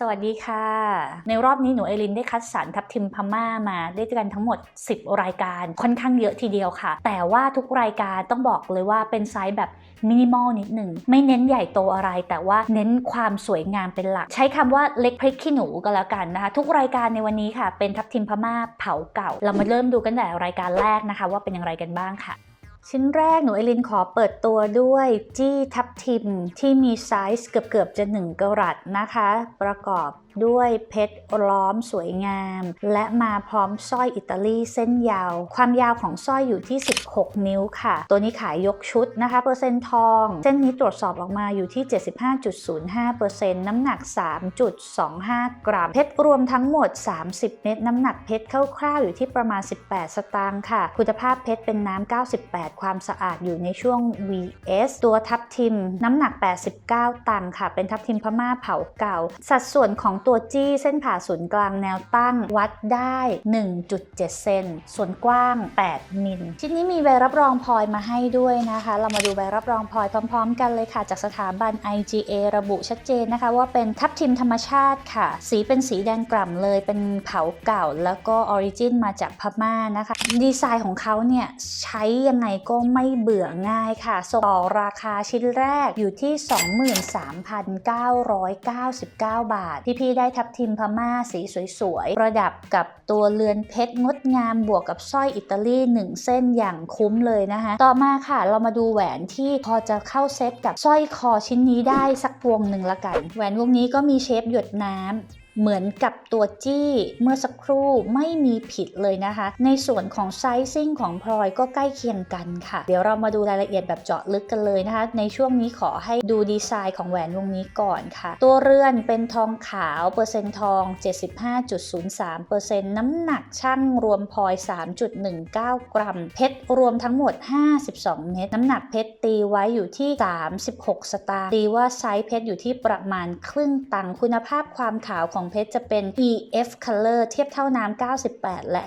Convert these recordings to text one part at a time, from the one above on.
สวัสดีค่ะ ในรอบนี้หนูเอลินได้คัดสรรทับทิมพม่ามาได้กันทั้งหมด 10 รายการค่อนข้างเยอะทีเดียวค่ะ แต่ว่าทุกรายการต้องบอกเลยว่าเป็นไซส์แบบมินิมอลนิดหนึ่ง ไม่เน้นใหญ่โตอะไร แต่ว่าเน้นความสวยงามเป็นหลัก ใช้คำว่าเล็กพริกขี้หนูก็แล้วกันนะคะ ทุกรายการในวันนี้ค่ะ เป็นทับทิมพม่าเผาเก่า เรามาเริ่มดูกันแต่รายการแรกนะคะ ว่าเป็นอย่างไรกันบ้างค่ะ ชิ้นแรกหนูเอลินขอเปิดตัวด้วยจี้ทับทิมที่มีไซส์เกือบๆจะ 1กะรัตนะคะ ประกอบ ด้วยเพชรล้อมสวยงาม และมาพร้อมสร้อยอิตาลีเส้นยาว ความยาวของสร้อยอยู่ที่ 16 นิ้วค่ะ ตัวนี้ขายยกชุดนะคะ เปอร์เซ็นต์ทอง เส้นนี้ตรวจสอบออกมาอยู่ที่ 75.05%น้ำหนัก 3.25 กรัม เพชรรวมทั้งหมด 30 เม็ดน้ำหนักเพชรคร่าวๆอยู่ที่ประมาณ 18 สตางค์ค่ะ คุณภาพเพชรเป็นน้ำ 98 ความสะอาดอยู่ในช่วง VS ตัวทับทิม น้ำหนัก 89 ตังค์ค่ะ เป็นทับทิมพม่าเผาเก่า สัดส่วนของตัวจี้เส้นผ่าศูนย์กลางแนวตั้งวัดได้ 1.7 เซน ส่วนกว้าง 8 มิล ชิ้นนี้มีใบรับรองพลอยมาให้ด้วยนะคะ เรามาดูใบรับรองพลอยพร้อม ๆ กันเลยค่ะ จากสถาบัน IGA ระบุชัดเจนนะคะ ว่าเป็นทับทิมธรรมชาติค่ะ สีเป็นสีแดงกล่ำเลย เป็นเผาเก่า แล้วก็ออริจินมาจากพม่านะคะ ดีไซน์ของเขาเนี่ยใช้ยังไงก็ไม่เบื่อง่ายค่ะส่งต่อราคาชิ้นแรกอยู่ที่ 23,999 บาทพี่ๆได้ทับทิมพม่าสีสวยๆ ประดับกับตัวเรือนเพชรงดงามบวกกับสร้อยอิตาลีหนึ่งเส้นอย่างคุ้มเลยนะคะ ต่อมาค่ะเรามาดูแหวนที่พอจะเข้าเซตกับสร้อยคอชิ้นนี้ได้สักวงหนึ่งละกัน แหวนวงนี้ก็มีเชฟหยดน้ำ เหมือนกับตัวจี้เมื่อสักครู่ไม่มีผิดเลยนะคะ ในส่วนของไซซิ่งของพลอยก็ใกล้เคียงกันค่ะ เดี๋ยวเรามาดูรายละเอียดแบบเจาะลึกกันเลยนะคะ ในช่วงนี้ขอให้ดูดีไซน์ของแหวนวงนี้ก่อนค่ะ ตัวเรือนเป็นทองขาว เปอร์เซ็นต์ทอง 75.03%น้ำหนักช่างรวมพลอย 3.19 กรัม เพชรรวมทั้งหมด 52 เม็ดน้ำหนักเพชรตีไว้อยู่ที่ 36 สตางค์ตีว่าไซส์เพชรอยู่ที่ประมาณครึ่งตังค์คุณภาพความขาวของเพชรจะเป็น EF Color เทียบเท่าน้ำ 98 และ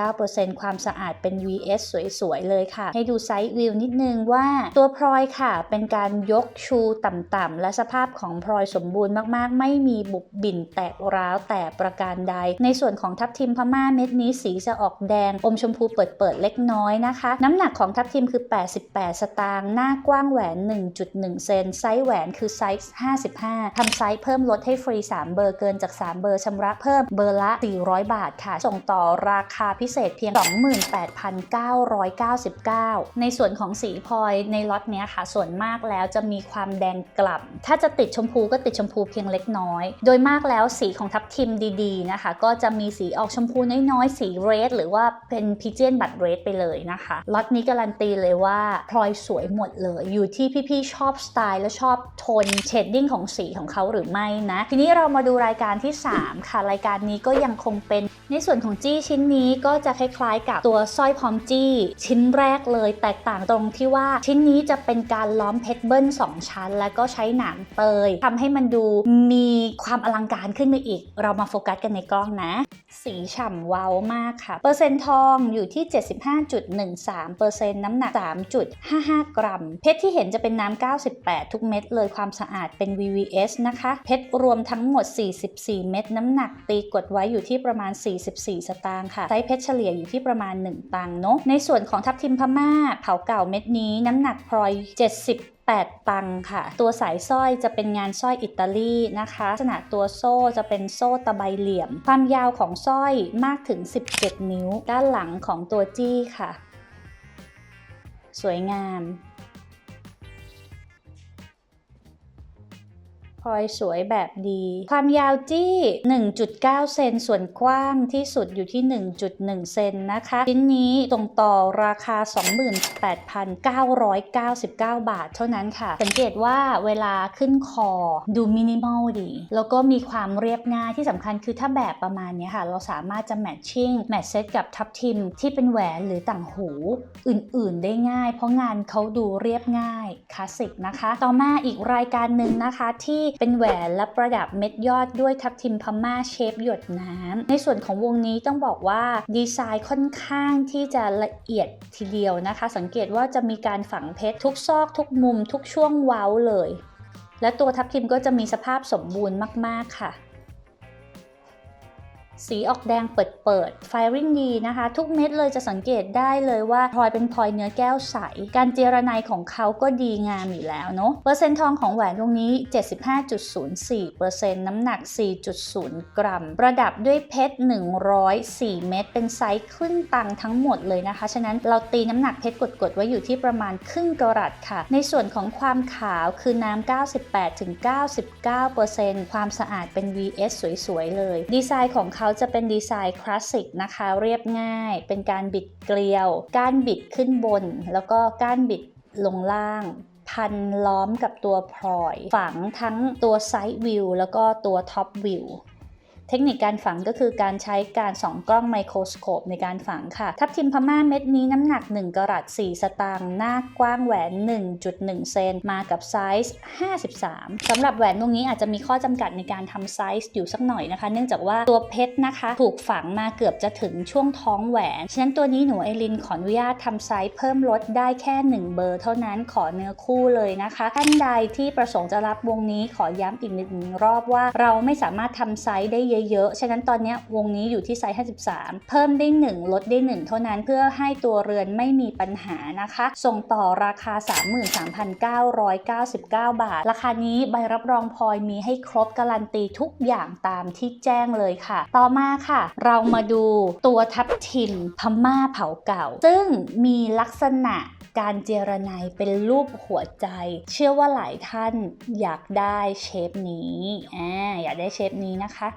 99%ความสะอาดเป็น VS สวย ๆ เลยค่ะ ให้ดูไซส์วิวนิดนึงว่าตัวพลอยค่ะ เป็นการยกชูต่ำๆ และสภาพของพลอยสมบูรณ์มากๆ ไม่มีบุบบิ่นแตกร้าวแต่ประการใด ในส่วนของทับทิมพม่าเม็ดนี้สีจะออกแดง อมชมพูเปิดๆเล็กน้อยนะคะ น้ำหนักของทับทิมคือ 88 สตางค์หน้ากว้างแหวน 1.1 เซนไซส์แหวนคือไซส์ 55ทำไซส์เพิ่มลดให้ฟรี 3 เบอร์เกินจาก3 เบอร์ชำระเพิ่มเบอร์ละ 400 บาทค่ะ ส่งต่อราคาพิเศษเพียง 28,999 ในส่วนของสีพลอยในล็อตเนี้ยค่ะ ส่วนมากแล้วจะมีความแดงกล่ำถ้าจะติดชมพูก็ติดชมพูเพียงเล็กน้อย โดยมากแล้วสีของทับทิมดีๆนะคะ ก็จะมีสีออกชมพูน้อยๆ สีเรดหรือว่าเป็นพิเจนบัตเรดไปเลยนะคะล็อตนี้การันตีเลยว่าพลอยสวยหมดเลย อยู่ที่พี่ๆชอบสไตล์และชอบโทนเชดดิ้งของสีของเขาหรือไม่นะ ทีนี้เรามาดูรายการที่ 3 ค่ะ รายการนี้ก็ยังคงเป็น ในส่วนของจี้ชิ้นนี้ก็จะคล้ายๆ กับตัวสร้อยพร้อมจี้ชิ้นแรกเลยแตกต่างตรงที่ว่าชิ้นนี้จะเป็นการล้อมเพชรเบิ้ล2 ชั้น แล้วก็ใช้หนังเตยทำให้มันดูมีความอลังการขึ้นไปอีก เรามาโฟกัสกันในกล้องนะ สีฉ่ำเว้ามากค่ะ เปอร์เซ็นต์ทองอยู่ที่ 75.13เปอร์เซ็นต์น้ำหนัก 3.55 กรัม เพชรที่เห็นจะเป็นน้ำ 98 ทุกเม็ดเลยความสะอาดเป็น VVS นะคะ เพชรรวมทั้งหมด 44 เม็ดน้ำหนักตีกดไว้อยู่ที่ประมาณ 44 สตางค์ค่ะไซส์เพชรเฉลี่ยอยู่ที่ประมาณ 1 ตังค์เนาะในส่วนของทับทิมพม่าเผาเก่าเม็ดนี้น้ำหนักพลอย 70 8 ตังค่ะ ตัวสายสร้อยจะเป็นงานสร้อยอิตาลีนะคะลักษณะตัวโซ่จะเป็นโซ่ตะไบเหลี่ยม ความยาวของสร้อยมากถึง 17 นิ้ว ด้านหลังของตัวจี้ค่ะ สวยงาม พลอยสวยแบบดี ความยาวจี้1.9 เซนส่วนกว้างที่สุดอยู่ที่ 1.1 เซนนะคะ ชิ้นนี้ตรงต่อราคา 28,999 บาท เท่านั้นค่ะ สังเกตว่าเวลาขึ้นคอดูมินิมอลดี แล้วก็มีความเรียบง่ายที่สำคัญคือถ้าแบบประมาณนี้ค่ะ เราสามารถจะแมทชิ่งแมทเซตกับทับทิมที่เป็นแหวนหรือต่างหูอื่นๆได้ง่าย เพราะงานเขาดูเรียบง่ายคลาสสิกนะคะ ต่อมาอีกรายการหนึ่งนะคะที่เป็นแหวนและประดับเม็ดยอดด้วยทับทิมพม่าเชฟหยดน้ำในส่วนของวงนี้ต้องบอกว่าดีไซน์ค่อนข้างที่จะละเอียดทีเดียวนะคะ สังเกตว่าจะมีการฝังเพชรทุกซอกทุกมุม ทุกช่วงเว้าเลย และตัวทับทิมก็จะมีสภาพสมบูรณ์มาก ๆ ค่ะ สีออกแดงเปิดเปิดไฟริงดีนะคะ ทุกเม็ดเลยจะสังเกตได้เลยว่าพลอยเป็นพลอยเนื้อแก้วใส การเจรไนของเขาก็ดีงามอยู่แล้วเนาะเปอร์เซ็นต์ทองของแหวนวงนี้ 75.04%น้ำหนัก 4.0 กรัม ประดับด้วยเพชร 104 เม็ดเป็นไซส์ครึ่งตังทั้งหมดเลยนะคะ ฉะนั้นเราตีน้ำหนักเพชรกดๆ ไว้อยู่ที่ประมาณครึ่งกรัตค่ะ ในส่วนของความขาวคือน้ำ 98-99%ความสะอาดเป็น VS สวยๆเลย ดีไซน์ของเขาจะเป็นดีไซน์คลาสสิกนะคะ เรียบง่าย เป็นการบิดเกลียว ก้านบิดขึ้นบน แล้วก็ก้านบิดลงล่าง พันล้อมกับตัวพลอย ฝังทั้งตัวไซด์วิวแล้วก็ตัวท็อปวิว เทคนิคการฝังก็คือการใช้การส่องกล้องไมโครสโคปในการฝังค่ะ ทับทิมพม่าเม็ดนี้น้ำหนัก 1 กรัต 4 สตางค์หน้ากว้างแหวน 1.1 เซนมากับไซส์53สำหรับแหวนวงนี้อาจจะมีข้อจำกัดในการทำไซส์อยู่สักหน่อยนะคะ เนื่องจากว่าตัวเพชรนะคะ ถูกฝังมาเกือบจะถึงช่วงท้องแหวน ฉะนั้นตัวนี้หนูไอรินขออนุญาตทำไซส์เพิ่มลดได้แค่ 1 เบอร์เท่านั้นขอเนื้อคู่เลยนะคะท่านใดที่ประสงค์จะรับวงนี้ขอย้ำอีกหนึ่งรอบว่าเราไม่สามารถทำไซส์ได้เยอะๆ ฉะนั้นตอนนี้วงนี้อยู่ที่ไซส์ 53 เพิ่มได้ 1 ลดได้ 1 เท่านั้นเพื่อให้ตัวเรือนไม่มีปัญหานะคะ ส่งต่อราคา 33,999 บาท ราคานี้ใบรับรองพลอยมีให้ครบการันตีทุกอย่างตามที่แจ้งเลยค่ะ ต่อมาค่ะ เรามาดูตัวทับทิมพม่าเผาเก่า ซึ่งมีลักษณะการเจรไนเป็นรูปหัวใจ เชื่อว่าหลายท่านอยากได้เชฟนี้อ่าอยากได้เชฟนี้นะคะ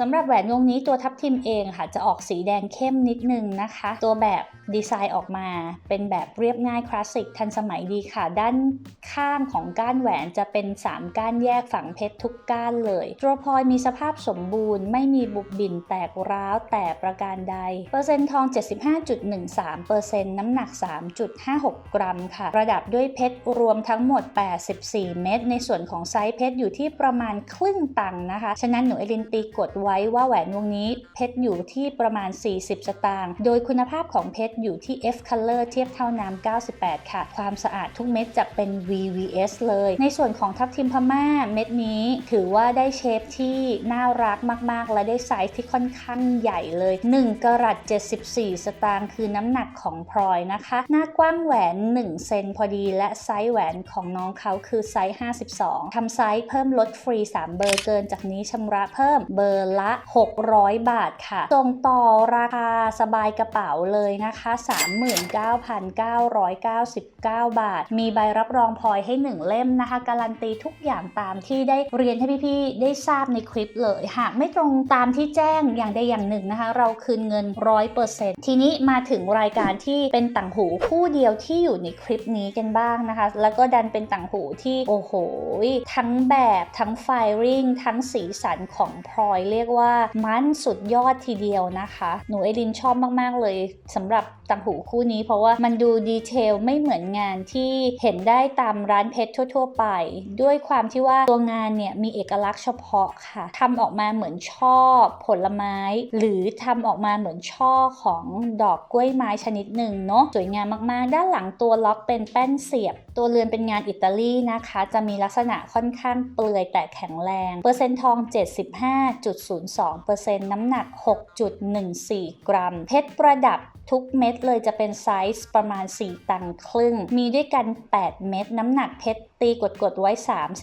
สำหรับแหวนวงนี้ตัวทับทิมเองค่ะ จะออกสีแดงเข้มนิดนึงนะคะ ตัวแบบดีไซน์ออกมา เป็นแบบเรียบง่ายคลาสสิกทันสมัยดีค่ะ ด้านข้างของก้านแหวนจะเป็น 3 ก้านแยกฝังเพชรทุกก้านเลย ตัวพลอยมีสภาพสมบูรณ์ ไม่มีบุบบิ่นแตกร้าวแต่ประการใด เปอร์เซ็นต์ทอง 75.13เปอร์เซ็นน้ำหนัก 3.56 กรัมค่ะ ระดับด้วยเพชรรวมทั้งหมด 84 เม็ดในส่วนของไซส์เพชรอยู่ที่ประมาณครึ่งตังค์นะคะ ฉะนั้นหนูเอลินตีกดไวว่าแหวนวงนี้เพชรอยู่ที่ประมาณ 40 สตางค์ โดยคุณภาพของเพชรอยู่ที่ F Color เทียบเท่าน้ำ98 ค่ะ ความสะอาดทุกเม็ดจะเป็น VVS เลย ในส่วนของทับทิมพม่าเม็ดนี้ถือว่าได้เชฟที่น่ารักมาก ๆ และได้ไซส์ที่ค่อนข้างใหญ่เลย 1กรัต74 สตางค์คือน้ำหนักของพลอยนะคะ หน้ากว้างแหวน 1 เซนพอดี และไซส์แหวนของน้องเขาคือไซส์ 52ทำไซส์เพิ่มลดฟรี 3 เบอร์เกินจากนี้ชำระเพิ่มเบอร์ละ 600 บาทค่ะส่งต่อราคาสบายกระเป๋าเลยนะคะ 39,999 บาท มีใบรับรองพลอยให้ 1 เล่มนะคะ การันตีทุกอย่างตามที่ได้เรียนให้พี่ๆได้ทราบในคลิปเลย หากไม่ตรงตามที่แจ้งอย่างใดอย่างหนึ่งนะคะ เราคืนเงิน 100%ทีนี้มาถึงรายการที่เป็นต่างหูคู่เดียวที่อยู่ในคลิปนี้กันบ้างนะคะ แล้วก็ดันเป็นต่างหูที่โอ้โหทั้งแบบทั้งไฟริงทั้งสีสันของพลอยเรียียกว่ามันสุดยอดทีเดียวนะคะ หนูเอลินชอบมาก ๆ เลยสำหรับ ต่างหูคู่นี้ เพราะว่ามันดูดีเทลไม่เหมือนงานที่เห็นได้ตามร้านเพชรทั่ว ๆ ไป ด้วยความที่ว่าตัวงานเนี่ยมีเอกลักษณ์เฉพาะค่ะทำออกมาเหมือนช่อผลไม้ หรือทำออกมาเหมือนช่อของดอกกล้วยไม้ชนิดหนึ่งเนาะสวยงามมากๆ ด้านหลังตัวล็อกเป็นแป้นเสียบ ตัวเรือนเป็นงานอิตาลีนะคะ จะมีลักษณะค่อนข้างเปลือยแต่แข็งแรง เปอร์เซ็นต์ทอง 75.02%น้ำหนัก 6.14 กรัม เพชรประดับทุกเม็ดเลยจะเป็นไซส์ประมาณ 4 ตังค์ครึ่ง มีด้วยกัน 8 เม็ดน้ำหนักเพชร ตีกดกดๆไว้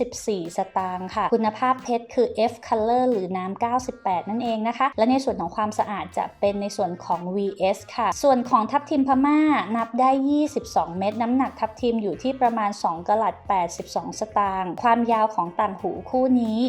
34 สตางค์ค่ะ คุณภาพเพชรคือ F Color หรือน้ำ 98 นั่นเองนะคะ และในส่วนของความสะอาดจะเป็นในส่วนของ VS ค่ะ ส่วนของทับทิมพม่านับได้ 22 เม็ดน้ำหนักทับทิมอยู่ที่ประมาณ 2กะลัด 82 สตางค์ความยาวของต่างหูคู่นี้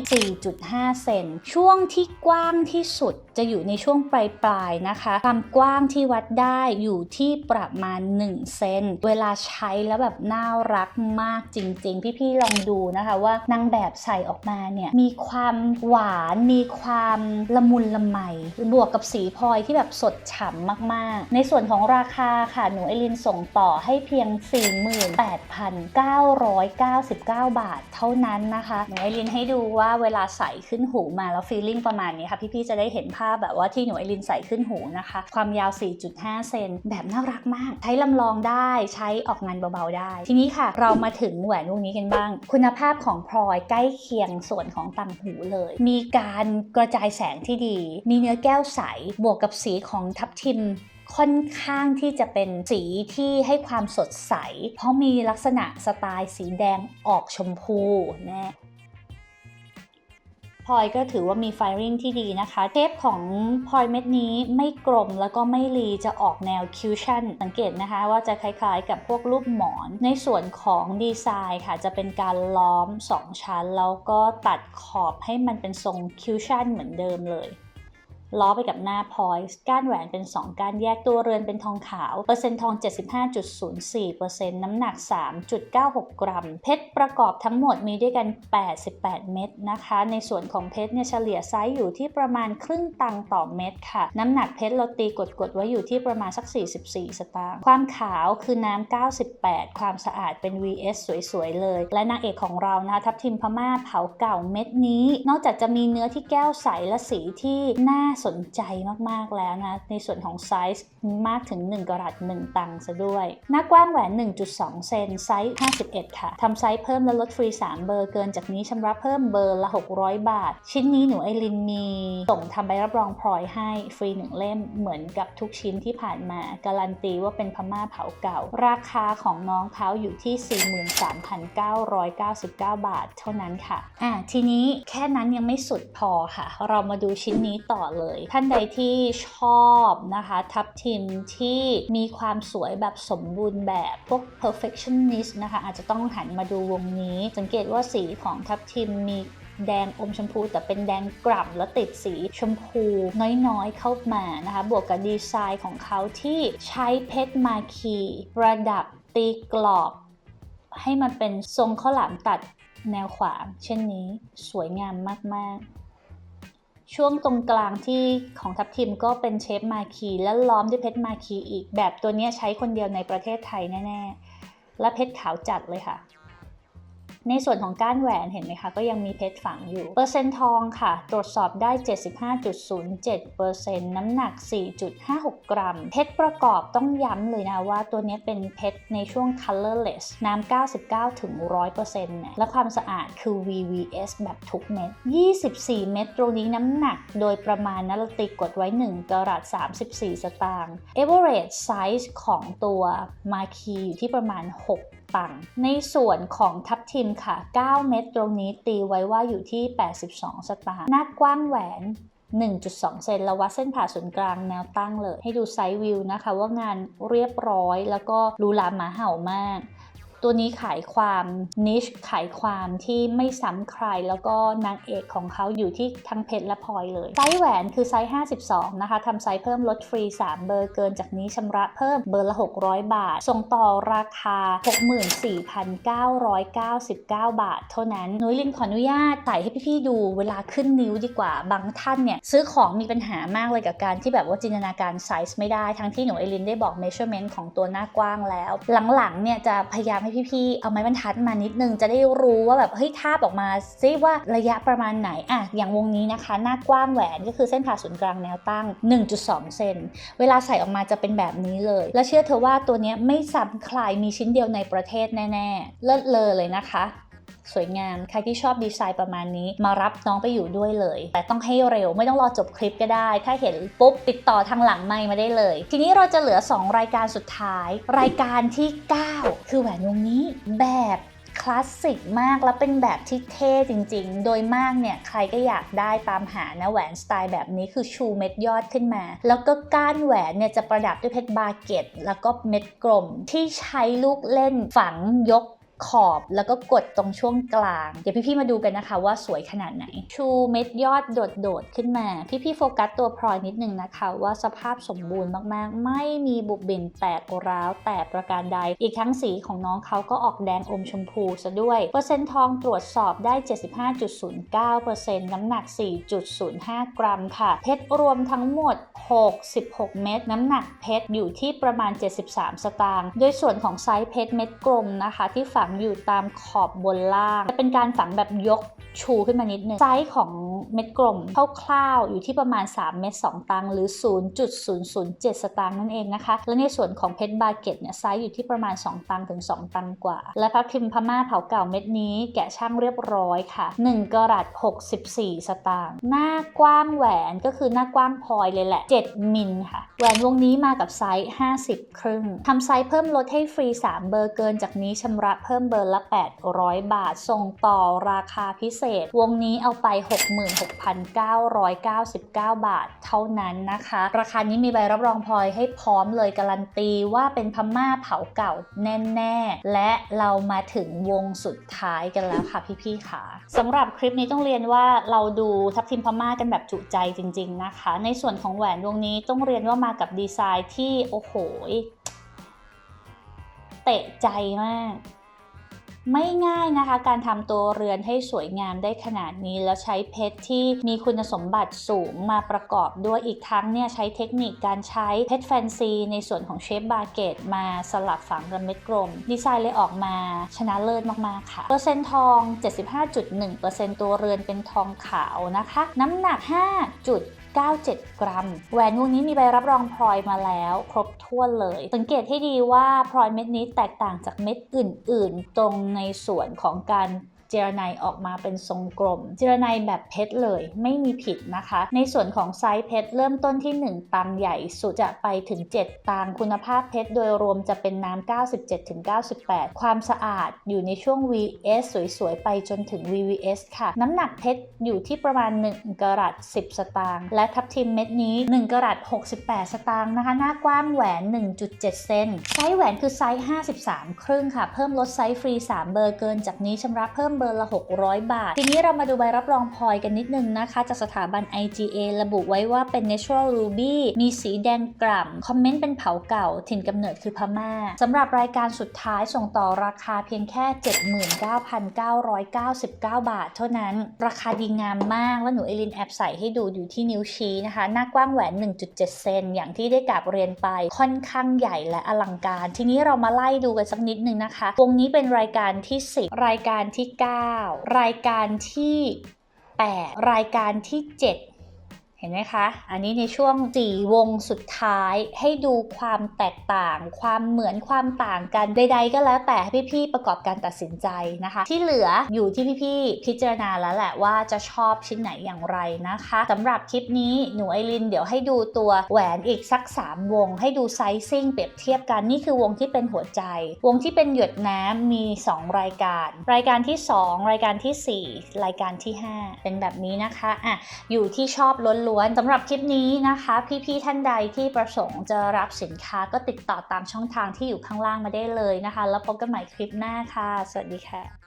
4.5 เซนช่วงที่กว้างที่สุดจะอยู่ในช่วงปลายๆนะคะ ความกว้างที่วัดได้อยู่ที่ประมาณ 1 เซนเวลาใช้แล้วแบบน่ารักมากจริงๆ พี่ๆลองดูนะคะว่านางแบบใส่ออกมาเนี่ยมีความหวานมีความละมุนละไมบวกกับสีพลอยที่แบบสดฉ่ำมากๆ ในส่วนของราคาค่ะหนูไอรินส่งต่อให้เพียง 48,999 บาทเท่านั้นนะคะหนูไอรินให้ดูว่าเวลาใส่ขึ้นหูมาแล้วฟีลลิ่งประมาณนี้ค่ะพี่ๆจะได้เห็นภาพแบบว่าที่หนูไอรินใส่ขึ้นหูนะคะ ความยาว 4.5 เซนแบบน่ารักมาก ใช้ลำลองได้ใช้ออกงานเบาๆได้ ทีนี้ค่ะเรามาถึงแหวนวงนี้กันบ้าง คุณภาพของพลอยใกล้เคียงส่วนของต่างหูเลย มีการกระจายแสงที่ดี มีเนื้อแก้วใส บวกกับสีของทับทิมค่อนข้างที่จะเป็นสีที่ให้ความสดใส เพราะมีลักษณะสไตล์สีแดงออกชมพูแนะ พลอยก็ถือว่ามีไฟริงที่ดีนะคะเทปของพลอยเม็ดนี้ไม่กลมแล้วก็ไม่รีจะออกแนวคิวชั่นสังเกตนะคะว่าจะคล้ายๆ กับพวกรูปหมอน ในส่วนของดีไซน์ค่ะ จะเป็นการล้อม 2 ชั้น แล้วก็ตัดขอบให้มันเป็นทรงคิวชั่นเหมือนเดิมเลย ล้อไปกับหน้าพอยส์ก้านแหวนเป็น 2 ก้านแยกตัวเรือนเป็นทองขาว เปอร์เซ็นต์ทอง 75.04%น้ำหนัก 3.96 กรัม เพชรประกอบทั้งหมดมีด้วยกัน 88 เม็ดนะคะ ในส่วนของเพชรเนี่ยเฉลี่ยไซส์อยู่ที่ประมาณครึ่งตังต่อเม็ดค่ะ น้ำหนักเพชรเราตีกดๆไว้อยู่ที่ประมาณสัก 44 สตางค์ความขาวคือน้ำ 98 ความสะอาดเป็น VS สวยๆเลย และนางเอกของเรานะคะทับทิมพม่าเผาเก่าเม็ดนี้ นอกจากจะมีเนื้อที่แก้วใสและสีที่น่าสนใจมากๆแล้วนะ ในส่วนของไซส์ มากถึง 1กรัต1ตังค์ซะด้วย หน้ากว้างแหวน 1.2 เซนไซส์ 51 ค่ะ ทำไซส์เพิ่มและลดฟรี 3 เบอร์ เกินจากนี้ชำระเพิ่มเบอร์ละ 600 บาท ชิ้นนี้หนูไอรินมี ส่งทำใบรับรองพลอยให้ฟรี 1 เล่ม เหมือนกับทุกชิ้นที่ผ่านมา การันตีว่าเป็นพม่าเผาเก่า ราคาของน้องเขาอยู่ที่ 43,999 บาท เท่านั้นค่ะ อะทีนี้แค่นั้นยังไม่สุดพอค่ะ เรามาดูชิ้นนี้ต่อเลย ท่านใดที่ชอบนะคะ ทับทิมที่มีความสวยแบบสมบูรณ์แบบพวก perfectionist นะคะ อาจจะต้องหันมาดูวงนี้ สังเกตว่าสีของทับทิมมีแดงอมชมพูแต่เป็นแดงกล่ำแล้วติดสีชมพูน้อยๆเข้ามานะคะ บวกกับดีไซน์ของเขาที่ใช้เพชรมาคีประดับตีกรอบ ให้มันเป็นทรงข้าวหลามตัดแนวขวางเช่นนี้สวยงามมากๆ ช่วงตรงกลางที่ของทับทิมก็เป็นเชฟมาคีและล้อมด้วยเพชรมาคีอีกแบบตัวนี้ใช้คนเดียวในประเทศไทยแน่ ๆ และเพชรขาวจัดเลยค่ะ ในส่วนของก้านแหวนเห็นไหมคะ ก็ยังมีเพชรฝังอยู่ เปอร์เซ็นต์ทองค่ะ ตรวจสอบได้ 75.07%น้ำหนัก 4.56 กรัม เพชรประกอบต้องย้ำเลยนะว่าตัวนี้เป็นเพชรในช่วง colorless น้ำ 99 ถึง 100%เนี่ยและความสะอาดคือ VVS แบบทุกเม็ด 24 เม็ดตรงนี้น้ำหนักโดยประมาณนะเราตีกดไว้ 1กรัต34 สตางค์ average size ของตัวมาคีอยู่ที่ประมาณ 6 ปัง ในส่วนของทับทิมค่ะ 9 เม็ดตรงนี้ตีไว้ว่าอยู่ที่ 82 สตางค์หน้ากว้างแหวน1.2 เซนแล้ววัดเส้นผ่าศูนย์กลางแนวตั้งเลย ให้ดูไซส์วิวนะคะว่างานเรียบร้อยแล้วก็รูหราหมาเห่ามาก ตัวนี้ขายความนิชขายความที่ไม่ซ้ำใคร แล้วก็นางเอกของเขาอยู่ที่ทั้งเพชรและพลอยเลยไซส์แหวนคือไซส์ 52 นะคะทำไซส์เพิ่มลดฟรี 3 เบอร์เกินจากนี้ชำระเพิ่มเบอร์ละ 600 บาท ส่งต่อราคา 64,999 บาท เท่านั้นนุ้ยลินขออนุญาตใส่ให้พี่ๆดูเวลาขึ้นนิ้วดีกว่า บางท่านเนี่ยซื้อของมีปัญหามากเลยกับการที่แบบว่าจินตนาการไซส์ไม่ได้ ทั้งที่หนูเอลินได้บอก measurement ของตัวหน้ากว้างแล้ว หลังๆเนี่ยจะพยายามให้พี่ๆ เอาไม้บรรทัดมานิดนึง จะได้รู้ว่าแบบเฮ้ยทาบออกมาซิว่าระยะประมาณไหนอะอย่างวงนี้นะคะ หน้ากว้างแหวนก็คือเส้นผ่าศูนย์กลางแนวตั้ง 1.2 เซนเวลาใส่ออกมาจะเป็นแบบนี้เลย และเชื่อเธอว่าตัวนี้ไม่ซ้ำใครมีชิ้นเดียวในประเทศแน่ๆ เลิศเลอเลยนะคะ สวยงาม ใครที่ชอบดีไซน์ประมาณนี้ มารับน้องไปอยู่ด้วยเลย แต่ต้องให้เร็วไม่ต้องรอจบคลิปก็ได้ ถ้าเห็นปุ๊บติดต่อทางหลังไม่มาได้เลย ทีนี้เราจะเหลือ 2 รายการสุดท้าย รายการที่ 9 คือแหวนวงนี้แบบคลาสสิกมากและเป็นแบบที่เท่จริง ๆ โดยมากเนี่ยใครก็อยากได้ตามหานะแหวนสไตล์แบบนี้คือชูเม็ดยอดขึ้นมา แล้วก็ก้านแหวนเนี่ยจะประดับด้วยเพชรบาเก็ตแล้วก็เม็ดกลมที่ใช้ลูกเล่นฝังยก ขอบแล้วก็กดตรงช่วงกลาง เดี๋ยวพี่ๆมาดูกันนะคะว่าสวยขนาดไหน ชูเม็ดยอดโดดๆขึ้นมา พี่ๆโฟกัสตัวพลอยนิดนึงนะคะ ว่าสภาพสมบูรณ์มากๆ ไม่มีบุบเบิ่นแตกร้าวแต่ประการใด อีกทั้งสีของน้องเขาก็ออกแดงอมชมพูซะด้วย เปอร์เซ็นต์ทองตรวจสอบได้ 75.09%น้ำหนัก 4.05 กรัมค่ะ เพชรรวมทั้งหมด 66 เม็ดน้ำหนักเพชรอยู่ที่ประมาณ 73 สตางค์โดยส่วนของไซส์เพชรเม็ดกลมนะคะ ที่ฝังอยู่ตามขอบบนล่าง จะเป็นการฝังแบบยกชูขึ้นมานิดนึงไซส์ของเม็ดกลมคร่าวๆอยู่ที่ประมาณ 3 เม็ด2ตังหรือ 0.007 สตางค์นั่นเองนะคะ และในส่วนของเพชรบาเก็ตเนี่ยไซส์อยู่ที่ประมาณ 2 ตังถึง 2 ตังกว่า และพับทิมพม่าเผาเก่าเม็ดนี้แกะช่างเรียบร้อยค่ะ 1กรัต64 สตางค์หน้ากว้างแหวนก็คือหน้ากว้างพลอยเลยแหละ 7 มิลค่ะ แหวนวงนี้มากับไซส์ 50 ครึ่งทำไซส์เพิ่มลดให้ฟรี 3 เบอร์เกินจากนี้ชำระเพิ่มเบอร์ละ 800 บาท ส่งต่อราคาพิเศษ วงนี้เอาไป 66,999 บาท เท่านั้นนะคะ ราคานี้มีใบรับรองพลอยให้พร้อมเลยการันตีว่าเป็นพม่าเผาเก่าแน่ๆ และเรามาถึงวงสุดท้ายกันแล้วค่ะพี่ๆค่ะสำหรับคลิปนี้ต้องเรียนว่าเราดูทับทิมพม่ากันแบบจุใจจริง ๆนะคะ ในส่วนของแหวนวงนี้ต้องเรียนว่ามากับดีไซน์ที่โอ้โหเตะใจมาก ไม่ง่ายนะคะ การทำตัวเรือนให้สวยงามได้ขนาดนี้ แล้วใช้เพชรที่มีคุณสมบัติสูงมาประกอบด้วยอีกทั้งเนี่ยใช้เทคนิคการใช้เพชรแฟนซีในส่วนของเชฟบาเกตมาสลับฝังกับเม็ดกลม ดีไซน์เลยออกมาชนะเลิศมาก ๆ ค่ะ เปอร์เซ็นต์ทอง 75.1%ตัวเรือนเป็นทองขาวนะคะ น้ำหนัก 5. 97 กรัม แหวนวงนี้มีใบรับรองพลอยมาแล้ว ครบถ้วนเลย สังเกตให้ดีว่าพลอยเม็ดนี้แตกต่างจากเม็ดอื่น ๆ ตรงในส่วนของการ เจรไนออกมาเป็นทรงกลม เจรไนแบบเพชรเลยไม่มีผิดนะคะ ในส่วนของไซส์เพชรเริ่มต้นที่ 1 ตังใหญ่สุดจะไปถึง 7 ตังคุณภาพเพชรโดยรวมจะเป็นน้ำ97-98 ความสะอาดอยู่ในช่วง VS สวยๆ ไปจนถึง VVS ค่ะ น้ำหนักเพชรอยู่ที่ประมาณ 1กรัต10 สตางค์และทับทิมเม็ดนี้ 1กรัต68 สตางค์นะคะ หน้ากว้างแหวน 1.7 เซนไซส์แหวนคือไซส์ 53 ครึ่งค่ะ เพิ่มลดไซส์ฟรี 3 เบอร์เกินจากนี้ชำระเพิ่มเบอร์ละ 600 บาท ทีนี้เรามาดูใบรับรองพลอยกันนิดนึงนะคะ จากสถาบัน IGA ระบุไว้ว่าเป็น natural ruby มีสีแดงกล่ำคอมเมนต์เป็นเผาเก่า ถิ่นกำเนิดคือพม่าสำหรับรายการสุดท้ายส่งต่อราคาเพียงแค่ 79,999 บาท เท่านั้น ราคาดีงามมากแล้วหนูเอลินแอบใส่ให้ดูอยู่ที่นิ้วชี้นะคะ หน้ากว้างแหวน 1.7 เซนอย่างที่ได้กลับเรียนไปค่อนข้างใหญ่และอลังการ ทีนี้เรามาไล่ดูกันสักนิดนึงนะคะวงนี้เป็นรายการที่ 10 รายการที่ 9รายการที่ 8 รายการที่ 7 เห็นไหมคะ อันนี้ในช่วงสี่วงสุดท้ายให้ดูความแตกต่าง ความเหมือนความต่างกันใด ๆ ก็แล้วแต่ให้พี่ๆประกอบการตัดสินใจนะคะ ที่เหลืออยู่ที่พี่ๆพิจารณาแล้วแหละว่าจะชอบชิ้นไหนอย่างไรนะคะสำหรับคลิปนี้หนูไอรินเดี๋ยวให้ดูตัวแหวนอีกสัก 3 วง ให้ดูไซซิ่งเปรียบเทียบกันนี่คือวงที่เป็นหัวใจ วงที่เป็นหยดน้ำมี 2 รายการ รายการที่ 2 รายการทีสี่ 4 รายการที่ 5 เป็นแบบนี้นะคะอะอยู่ที่ชอบล้นล้วนๆสำหรับคลิปนี้นะคะ พี่ๆท่านใดที่ประสงค์จะรับสินค้าก็ติดต่อตามช่องทางที่อยู่ข้างล่างมาได้เลยนะคะ แล้วพบกันใหม่คลิปหน้าค่ะ สวัสดีค่ะ